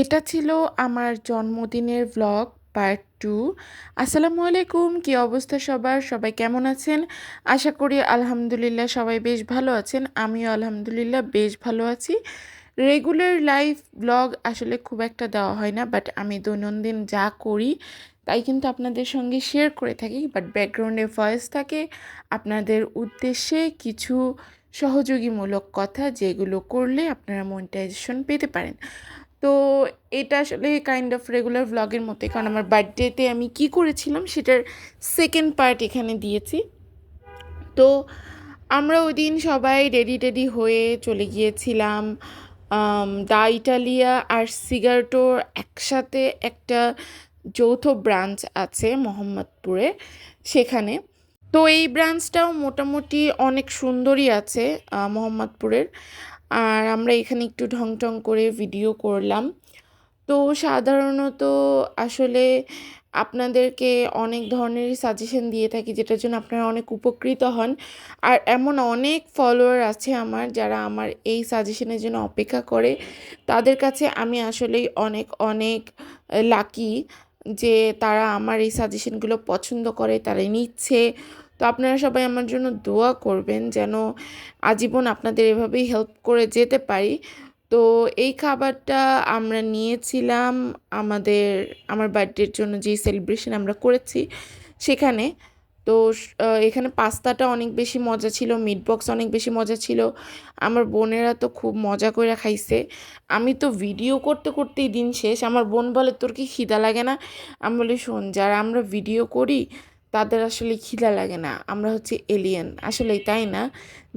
এটা ছিল আমার জন্মদিনের ভ্লগ পার্ট টু আসসালামু আলাইকুম, কি অবস্থা সবার? সবাই কেমন আছেন? আশা করি আলহামদুলিল্লাহ সবাই বেশ ভালো আছেন। আমিও আলহামদুলিল্লাহ বেশ ভালো আছি। রেগুলার লাইফ ব্লগ আসলে খুব একটা দেওয়া হয় না বাট আমি দৈনন্দিন যা করি তাই কিন্তু আপনাদের সঙ্গে শেয়ার করে থাকি। বাট ব্যাকগ্রাউন্ডে ভয়েস থাকে, আপনাদের উদ্দেশ্যে কিছু সহযোগীমূলক কথা যেগুলো করলে আপনারা মনিটাইজেশন পেতে পারেন। তো এটা আসলে কাইন্ড অফ রেগুলার ভ্লগের মতোই, কারণ আমার বার্থডেতে আমি কি করেছিলাম সেটার সেকেন্ড পার্ট এখানে দিয়েছি। তো আমরা ওই দিন সবাই রেডি টেডি হয়ে চলে গিয়েছিলাম দা ইটালিয়া আর সিগারেটোর একসাথে একটা যৌথ ব্রাঞ্চ আছে মোহাম্মদপুরে সেখানে। তো এই ব্রাঞ্চটাও মোটামুটি অনেক সুন্দরই আছে মোহাম্মদপুরের। আর আমরা এখানে একটু ঢং ঢং করে ভিডিও করলাম। তো সাধারণত আসলে আপনাদেরকে অনেক ধরনের সাজেশন দিয়ে থাকি, যেটার জন্য আপনারা অনেক উপকৃত হন। আর এমন অনেক ফলোয়ার আছে আমার, যারা আমার এই সাজেশনের জন্য অপেক্ষা করে। তাদের কাছে আমি আসলেই অনেক অনেক লাকি যে তারা আমার এই সাজেশনগুলো পছন্দ করে তারা নিচ্ছে। তো আপনারা সবাই আমার জন্য দোয়া করবেন যেন আজীবন আপনাদের এভাবেই হেল্প করে যেতে পারি। তো এই খাবারটা আমরা নিয়েছিলাম আমাদের, আমার বার্থডের জন্য যেই সেলিব্রেশন আমরা করেছি সেখানে। তো এখানে পাস্তাটা অনেক বেশি মজা ছিল মিট বক্স অনেক বেশি মজা ছিল। আমার বোনেরা তো খুব মজা করে খাইছে। আমি তো ভিডিও করতে করতেই দিন শেষ। আমার বোন বলে, তোর কি খিদা লাগে না? আমি বলি, শোন, যারা আমরা ভিডিও করি তাদের আসলে খিদা লাগে না। আমরা হচ্ছে এলিয়েন আসলেই তাই না?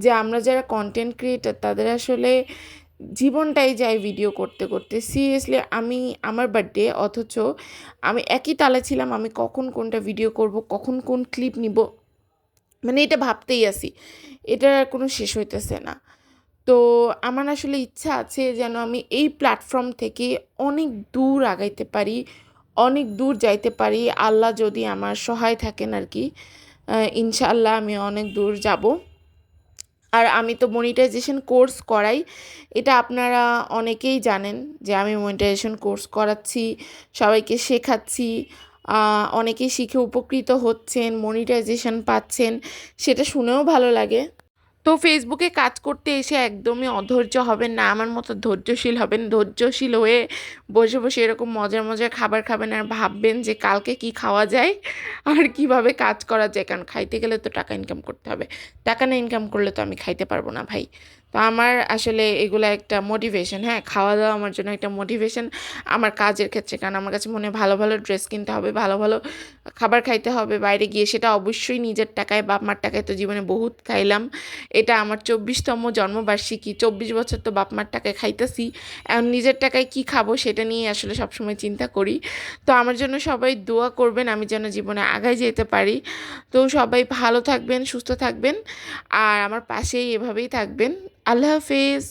যে আমরা যারা কন্টেন্ট ক্রিয়েটার তাদের আসলে জীবনটাই যায় ভিডিও করতে করতে। সিরিয়াসলি আমি আমার বার্থডে অথচ আমি একই তালে ছিলাম, আমি কখন কোনটা ভিডিও করব, কখন কোন ক্লিপ নিব মানে এটা ভাবতেই আসি এটার আর কোনো শেষ হইতেছে না। তো আমার আসলে ইচ্ছা আছে যেন আমি এই প্ল্যাটফর্ম থেকে অনেক দূর আগাইতে পারি। অনেক দূর যাইতে পারি। আল্লাহ যদি আমার সহায় থাকেন আর কি ইনশাল্লাহ আমি অনেক দূর যাব। আর আমি তো মনিটাইজেশন কোর্স করাই। এটা আপনারা অনেকেই জানেন যে আমি মনিটাইজেশন কোর্স করাচ্ছি, সবাইকে শেখাচ্ছি অনেকেই শিখে উপকৃত হচ্ছেন মনিটাইজেশন পাচ্ছেন, সেটা শুনেও ভালো লাগে। তো ফেসবুকে কাজ করতে এসে একদমই অধৈর্য হবেন না, আমার মতো ধৈর্যশীল হবেন, ধৈর্যশীল হয়ে বসে বসে এরকম মজার মজার খাবার খাবেন আর ভাববেন যে কালকে কি খাওয়া যায় আর কীভাবে কাজ করা যায়, কারণ খাইতে গেলে তো টাকা ইনকাম করতে হবে। টাকা না ইনকাম করলে তো আমি খাইতে পারব না ভাই। তো আমার আসলে এগুলো একটা মোটিভেশন হ্যাঁ খাওয়া দাওয়া আমার জন্য একটা মোটিভেশন আমার কাজের ক্ষেত্রে। কারণ আমার কাছে মনে ভালো ভালো ড্রেস কিনতে হবে, ভালো ভালো খাবার খাইতে হবে, বাইরে গিয়ে সেটা অবশ্যই নিজের টাকায় বাপ মার টাকায় তো জীবনে বহুত খাইলাম। এটা আমার চব্বিশতম জন্মবার্ষিকী, চব্বিশ বছর তো বাপ মার টাকায় খাইতেছি। এখন নিজের টাকায় কি খাব সেটা নিয়ে আসলে সবসময় চিন্তা করি। তো আমার জন্য সবাই দোয়া করবেন আমি যেন জীবনে আগায় যেতে পারি। তো সবাই ভালো থাকবেন, সুস্থ থাকবেন। আর আমার পাশেই এভাবেই থাকবেন। আল্লাহ হাফেজ।